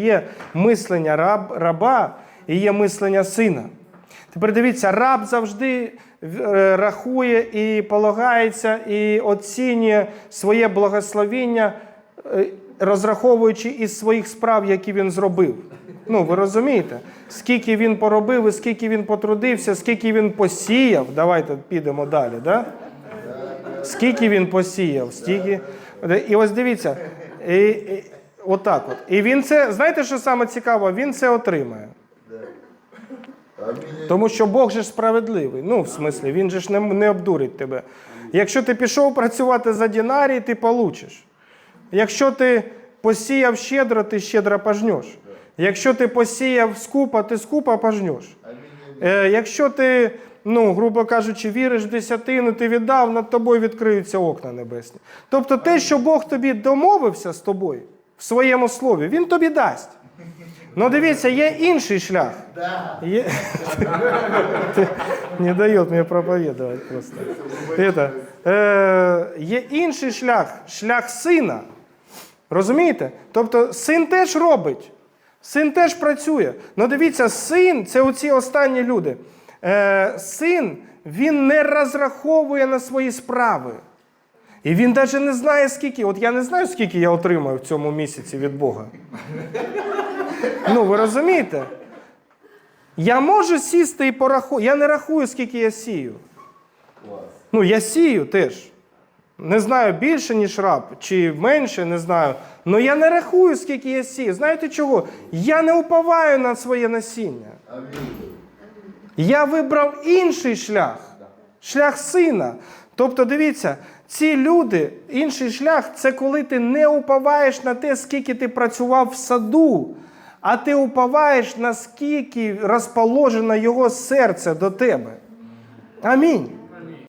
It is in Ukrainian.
Є мислення раб, раба і є мислення сина. Тепер дивіться, раб завжди е, рахує і полагається, і оцінює своє благословіння, е, розраховуючи із своїх справ, які він зробив. Ну, ви розумієте, скільки він поробив, і скільки він потрудився, скільки він посіяв. Давайте підемо далі. Да? Скільки він посіяв, стільки. І ось дивіться, і, отак от. І він це, знаєте, що саме цікаво? Він це отримає. Тому що Бог же ж справедливий. Ну, в смислі, він же ж не, не обдурить тебе. Якщо ти пішов працювати за дінарій, ти получиш. Якщо ти посіяв щедро, ти щедро пожнеш. Якщо ти посіяв скупа, ти скупа пожнеш. Е, якщо ти, ну, грубо кажучи, віриш в десятину, ти віддав, над тобою відкриються окна небесні. Тобто те, що Бог тобі домовився з тобою в своєму слові, Він тобі дасть. Ну дивіться, є інший шлях. Є... Не дає мені проповідувати просто. Это, е, є інший шлях, шлях сина. Розумієте? Тобто син теж робить, син теж працює. Ну дивіться, син це оці останні люди. Е, син він не розраховує на свої справи. І він навіть не знає, скільки. От я не знаю, скільки я отримаю в цьому місяці від Бога. Ну, ви розумієте? Я можу сісти і порахувати. Я не рахую, скільки я сію. Ну, я сію теж. Не знаю більше, ніж раб, чи менше, не знаю. Але я не рахую, скільки я сію. Знаєте чого? Я не уповаю на своє насіння. Я вибрав інший шлях шлях сина. Тобто, дивіться, ці люди, інший шлях це коли ти не уповаєш на те, скільки ти працював в саду, а ти уповаєш, наскільки розположено його серце до тебе. Амінь.